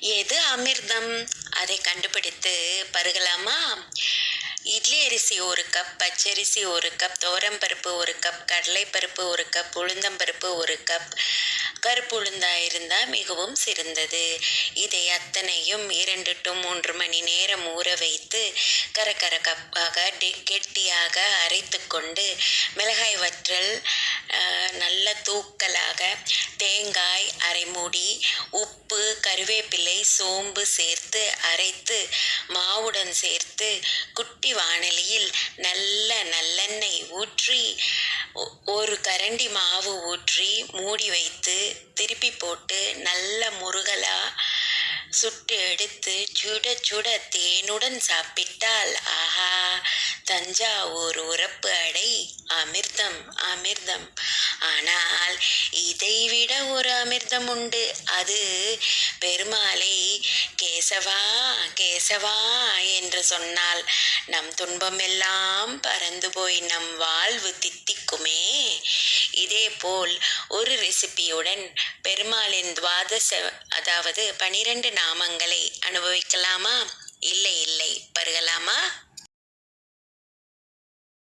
எது அமிர்தம்? அதை கண்டுபிடித்து பருகலாமா? இட்லி அரிசி ஒரு கப் பச்சரிசி ஒரு கப் துவரம்பருப்பு ஒரு கப் கடலைப்பருப்பு ஒரு கப் உளுந்தம்பருப்பு ஒரு கப் கருப்பு உளுந்தா இருந்தால் மிகவும் சிறந்தது. இதை அத்தனையும் இரண்டு டு மூன்று மணி நேரம் ஊற வைத்து கரகர கப்பாக டெ- கெட்டியாக அரைத்து கொண்டு மிளகாய் வற்றல் நல்ல தூக்கலாக தேங்காய் அரைமூடி உப்பு கருவேப்பிலை சோம்பு சேர்த்து அரைத்து மாவுடன் சேர்த்து குட்டி வாணலியில் நல்ல நல்லெண்ணெய் ஊற்றி ஒ- ஒரு கரண்டி மாவு ஊற்றி மூடி வைத்து திருப்பி போட்டு நல்ல முருகலா சுட்டு எடுத்து சுட சுட தேனுடன் சாப்பிட்டால் ஆஹா தஞ்சாவூர் உரப்பு அடை அமிர்தம் அமிர்தம். ஆனால் இதைவிட ஒரு அமிர்தம் உண்டு. அது பெருமாளை கேசவா கேசவா என்று சொன்னால் நம் துன்பமெல்லாம் பறந்து போய் நம் வாழ்வு தித்திக்குமே. இதேபோல் ஒரு ரெசிபியுடன் பெருமாளின் துவாதச அதாவது பனிரெண்டு நாமங்களை அனுபவிக்கலாமா?